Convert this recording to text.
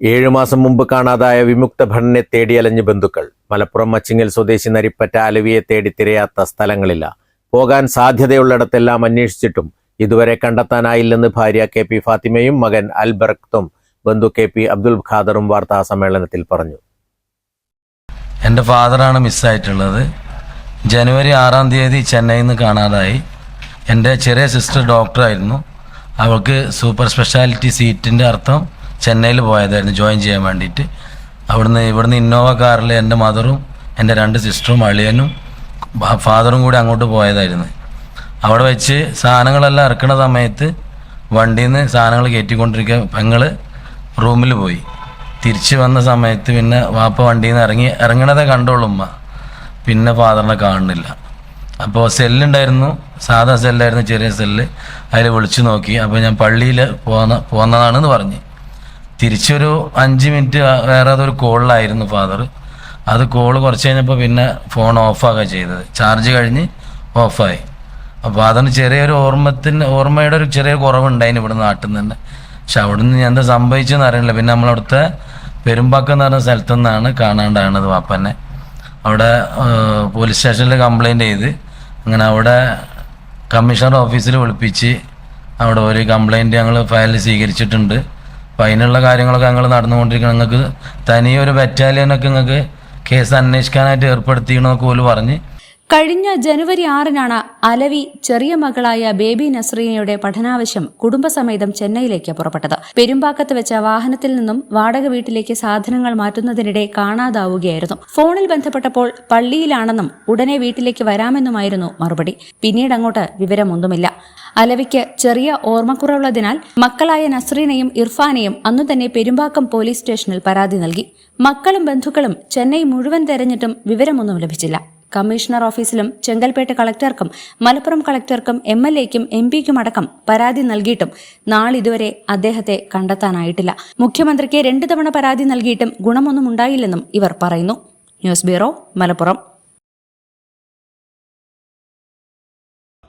ഏഴു മാസം മുമ്പ് കാണാതായ വിമുക്ത ഭടനെ തേടിയലഞ്ഞ് ബന്ധുക്കൾ. മലപ്പുറം മച്ചിങ്ങൽ സ്വദേശി നരിപ്പറ്റ അലവിയെ തേടി തിരയാത്ത സ്ഥലങ്ങളില്ല. പോകാൻ സാധ്യതയുള്ളിടത്തെല്ലാം അന്വേഷിച്ചിട്ടും ഇതുവരെ കണ്ടെത്താനായില്ലെന്ന് ഭാര്യ കെ പി ഫാത്തിമയും മകൻ അൽബർക്തും ബന്ധു കെ പി അബ്ദുൽ ഖാദറും വാർത്താ സമ്മേളനത്തിൽ പറഞ്ഞു. എന്റെ ഫാദറാണ് മിസ്സായിട്ടുള്ളത്. ജനുവരി ആറാം തീയതി ചെന്നൈയിൽ നിന്ന് കാണാതായി. എന്റെ ചെറിയ സിസ്റ്റർ ഡോക്ടറായിരുന്നു. അവൾക്ക് സൂപ്പർ സ്പെഷ്യാലിറ്റി സീറ്റിന്റെ അർത്ഥം ചെന്നൈയിൽ പോയതായിരുന്നു ജോയിൻ ചെയ്യാൻ വേണ്ടിയിട്ട്. അവിടുന്ന് ഇവിടുന്ന് ഇന്നോവ കാറിൽ എന്റെ മദറും എന്റെ രണ്ട് സിസ്റ്ററും അളിയനും ഫാദറും കൂടി അങ്ങോട്ട് പോയതായിരുന്നു. അവിടെ വെച്ച് സാധനങ്ങളെല്ലാം ഇറക്കുന്ന സമയത്ത് വണ്ടിയിൽ നിന്ന് സാധനങ്ങൾ കയറ്റിക്കൊണ്ടിരിക്കുക പെങ്ങൾ റൂമിൽ പോയി. തിരിച്ച് വന്ന സമയത്ത് പിന്നെ വാപ്പ വണ്ടിയിൽ നിന്ന് ഇറങ്ങി ഇറങ്ങണതേ കണ്ടോളൂ പിന്നെ ഫാദറിനെ കാണുന്നില്ല. അപ്പോൾ സെല്ലുണ്ടായിരുന്നു സാധാ സെല്ലായിരുന്നു ചെറിയ സെല്ല്. അതിൽ വിളിച്ചു നോക്കി. അപ്പോൾ ഞാൻ പള്ളിയിൽ പോന്ന പോന്നതാണെന്ന് പറഞ്ഞ്. തിരിച്ചൊരു അഞ്ച് മിനിറ്റ് വേറെ അതൊരു കോളിലായിരുന്നു ഫാദർ. അത് കോൾ കുറച്ച് കഴിഞ്ഞപ്പോൾ പിന്നെ ഫോൺ ഓഫാകുക ചെയ്തത്. ചാർജ് കഴിഞ്ഞ് ഓഫായി. അപ്പോൾ അതിന് ചെറിയൊരു ഓർമ്മത്തിന് ഓർമ്മയുടെ ഒരു ചെറിയ കുറവുണ്ടായിന് ഇവിടെ നാട്ടിൽ നിന്ന്. പക്ഷെ അവിടെ നിന്ന് എന്താ സംഭവിച്ചതെന്ന് അറിയില്ല. പിന്നെ നമ്മളവിടുത്തെ പെരുമ്പാക്കം എന്ന് പറഞ്ഞ സ്ഥലത്തു നിന്നാണ് കാണാണ്ടാണത് വാപ്പനെ. അവിടെ പോലീസ് സ്റ്റേഷനിൽ കംപ്ലൈന്റ് ചെയ്ത് അങ്ങനെ അവിടെ കമ്മീഷണർ ഓഫീസിൽ വിളിപ്പിച്ച് അവിടെ ഒരു കംപ്ലൈന്റ് ഞങ്ങൾ ഫയൽ സ്വീകരിച്ചിട്ടുണ്ട്. അപ്പം അതിനുള്ള കാര്യങ്ങളൊക്കെ ഞങ്ങൾ നടന്നുകൊണ്ടിരിക്കണം. നിങ്ങൾക്ക് തനിയൊരു ബറ്റാലിയനൊക്കെ നിങ്ങൾക്ക് കേസ് അന്വേഷിക്കാനായിട്ട് ഏർപ്പെടുത്തിയെന്നൊക്കെ പോലും പറഞ്ഞ്. കഴിഞ്ഞ ജനുവരി ആറിനാണ് അലവി ചെറിയ മകളായ ബേബി നസ്രീനയുടെ പഠനാവശ്യം കുടുംബസമേതം ചെന്നൈയിലേക്ക് പുറപ്പെട്ടത്. പെരുമ്പാക്കത്ത് വെച്ച വാഹനത്തിൽ നിന്നും വാടക വീട്ടിലേക്ക് സാധനങ്ങൾ മാറ്റുന്നതിനിടെ കാണാതാവുകയായിരുന്നു. ഫോണിൽ ബന്ധപ്പെട്ടപ്പോൾ പള്ളിയിലാണെന്നും ഉടനെ വീട്ടിലേക്ക് വരാമെന്നുമായിരുന്നു മറുപടി. പിന്നീട് അങ്ങോട്ട് വിവരമൊന്നുമില്ല. അലവിക്ക് ചെറിയ ഓർമ്മക്കുറവുള്ളതിനാൽ മക്കളായ നസ്രീനയും ഇർഫാനെയും അന്നു തന്നെ പെരുമ്പാക്കം പോലീസ് സ്റ്റേഷനിൽ പരാതി നൽകി. മക്കളും ബന്ധുക്കളും ചെന്നൈ മുഴുവൻ തെരഞ്ഞിട്ടും വിവരമൊന്നും ലഭിച്ചില്ല. കമ്മീഷണർ ഓഫീസിലും ചെങ്കൽപ്പേട്ട് കളക്ടർക്കും മലപ്പുറം കളക്ടർക്കും എം എൽ എക്കും എം പിക്കും അടക്കം പരാതി നൽകിയിട്ടും നാളിതുവരെ അദ്ദേഹത്തെ കണ്ടെത്താനായിട്ടില്ല. മുഖ്യമന്ത്രിക്ക് രണ്ടു തവണ പരാതി നൽകിയിട്ടും ഗുണമൊന്നും ഉണ്ടായില്ലെന്നും ഇവർ പറയുന്നു. News bureau Malappuram.